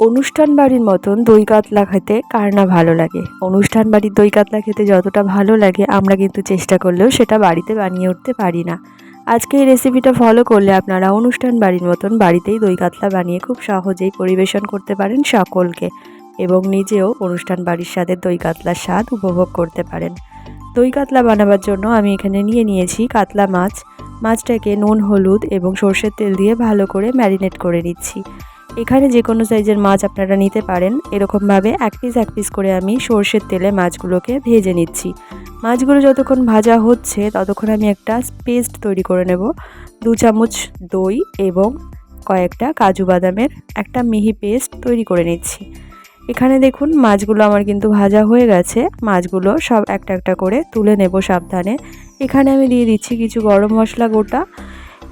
অনুষ্ঠান বাড়ির মতন দই কাতলা খেতে কার না ভালো লাগে। অনুষ্ঠান বাড়ির দই কাতলা খেতে যতটা ভালো লাগে, আমরা কিন্তু চেষ্টা করলেও সেটা বাড়িতে বানিয়ে উঠতে পারি না। আজকে এই রেসিপিটা ফলো করলে আপনারা অনুষ্ঠান বাড়ির মতন বাড়িতেই দই কাতলা বানিয়ে খুব সহজেই পরিবেশন করতে পারেন সকলকে এবং নিজেও অনুষ্ঠান বাড়ির স্বাদের দই কাতলার স্বাদ উপভোগ করতে পারেন। দই কাতলা বানাবার জন্য আমি এখানে নিয়ে নিয়েছি কাতলা মাছ। মাছটাকে নুন, হলুদ এবং সর্ষের তেল দিয়ে ভালো করে ম্যারিনেট করে নিচ্ছি। এখানে যে কোনো সাইজের মাছ আপনারা নিতে পারেন। এরকমভাবে এক পিস এক পিস করে আমি সর্ষের তেলে মাছগুলোকে ভেজে নিচ্ছি। মাছগুলো যতক্ষণ ভাজা হচ্ছে, ততক্ষণ আমি একটা পেস্ট তৈরি করে নেব। দু চামচ দই এবং কয়েকটা কাজু বাদামের একটা মিহি পেস্ট তৈরি করে নিচ্ছি। এখানে দেখুন, মাছগুলো আমার কিন্তু ভাজা হয়ে গেছে। মাছগুলো সব একটা একটা করে তুলে নেব সাবধানে। এখানে আমি দিয়ে দিচ্ছি কিছু গরম মশলা গোটা।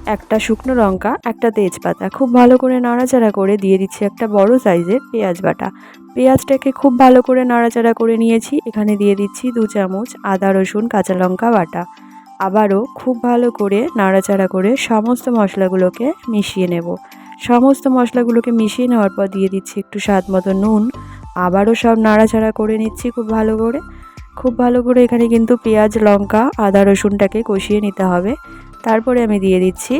একটা শুকনো লঙ্কা, একটা তেজপাতা। খুব ভালো করে নাড়াচাড়া করে দিয়ে দিচ্ছি একটা বড় সাইজের পেঁয়াজ বাটা। পেঁয়াজটাকে খুব ভালো করে নাড়াচাড়া করে নিয়েছি। এখানে দিয়ে দিচ্ছি দু চামচ আদা, রসুন, কাঁচা লঙ্কা বাটা। আবারও খুব ভালো করে নাড়াচাড়া করে সমস্ত মশলাগুলোকে মিশিয়ে নেব। সমস্ত মশলাগুলোকে মিশিয়ে নেওয়ার পর দিয়ে দিচ্ছি একটু স্বাদ মতো নুন। আবারও সব নাড়াচাড়া করে নিচ্ছি খুব ভালো করে। খুব ভালো করে এখানে কিন্তু পেঁয়াজ, লঙ্কা, আদা, রসুনটাকে কষিয়ে নিতে হবে। তারপরে আমি দিয়ে দিচ্ছি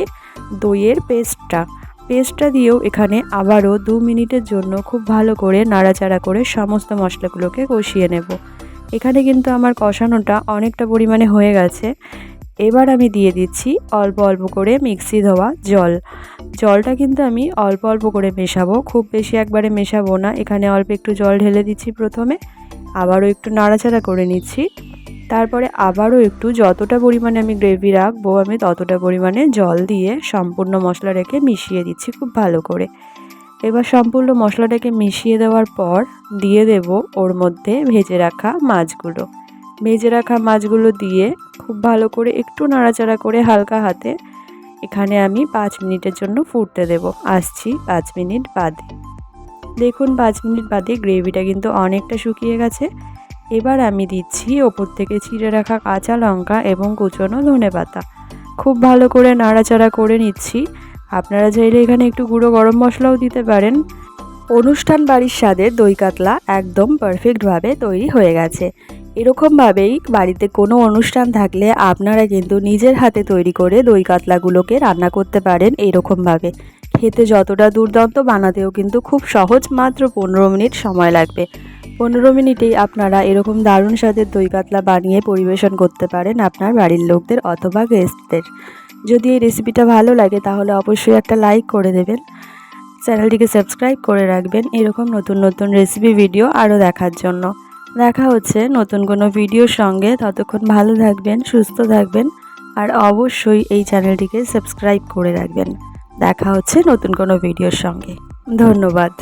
দইয়ের পেস্টটা। পেস্টটা দিয়েও এখানে আবারও দু মিনিটের জন্য খুব ভালো করে নাড়াচাড়া করে সমস্ত মশলাগুলোকে কষিয়ে নেব। এখানে কিন্তু আমার কষানোটা অনেকটা পরিমাণে হয়ে গেছে। এবার আমি দিয়ে দিচ্ছি অল্প অল্প করে মিক্সি ধোয়া জল। জলটা কিন্তু আমি অল্প অল্প করে মেশাবো, খুব বেশি একবারে মেশাবো না। এখানে অল্প একটু জল ঢেলে দিচ্ছি প্রথমে। আবারও একটু নাড়াচাড়া করে নিচ্ছি। তারপরে আবারও একটু যতটা পরিমাণে আমি গ্রেভি রাখব, আমি ততটা পরিমাণে জল দিয়ে সম্পূর্ণ মশলা রেখে মিশিয়ে দিচ্ছি খুব ভালো করে। এবার সম্পূর্ণ মশলাটাকে মিশিয়ে দেওয়ার পর দিয়ে দেব ওর মধ্যে ভেজে রাখা মাছগুলো। ভেজে রাখা মাছগুলো দিয়ে খুব ভালো করে একটু নাড়াচাড়া করে হালকা হাতে এখানে আমি পাঁচ মিনিটের জন্য ফুটতে দেব। আসছি পাঁচ মিনিট বাদে। দেখুন, পাঁচ মিনিট বাদে গ্রেভিটা কিন্তু অনেকটা শুকিয়ে গেছে। এবার আমি দিচ্ছি ওপর থেকে ছিঁড়ে রাখা কাঁচা লঙ্কা এবং কুচনো ধনে পাতা। খুব ভালো করে নাড়াচাড়া করে নিচ্ছি। আপনারা চাইলে এখানে একটু গুঁড়ো গরম মশলাও দিতে পারেন। অনুষ্ঠান বাড়ির স্বাদের দই কাতলা একদম পারফেক্টভাবে তৈরি হয়ে গেছে। এরকমভাবেই বাড়িতে কোনো অনুষ্ঠান থাকলে আপনারা কিন্তু নিজের হাতে তৈরি করে দই কাতলাগুলোকে রান্না করতে পারেন এরকমভাবে। খেতে যতটা দুর্দান্ত বানাতেও কিন্তু খুব সহজ মাত্র পনেরো মিনিট সময় লাগবে। পনেরো মিনিটেই আপনারা এরকম দারুণ স্বাদের দই কাতলা বানিয়ে পরিবেশন করতে পারেন আপনার বাড়ির লোকদের অথবা গেস্টদের যদি এই রেসিপিটা ভালো লাগে, তাহলে অবশ্যই একটা লাইক করে দেবেন। চ্যানেলটিকে সাবস্ক্রাইব করে রাখবেন এরকম নতুন নতুন রেসিপি ভিডিও আরও দেখার জন্য। দেখা হচ্ছে নতুন কোনো ভিডিওর সঙ্গে। ততক্ষণ ভালো থাকবেন, সুস্থ থাকবেন, আর অবশ্যই এই চ্যানেলটিকে সাবস্ক্রাইব করে রাখবেন। দেখা হচ্ছে নতুন কোনো ভিডিওর সঙ্গে। ধন্যবাদ।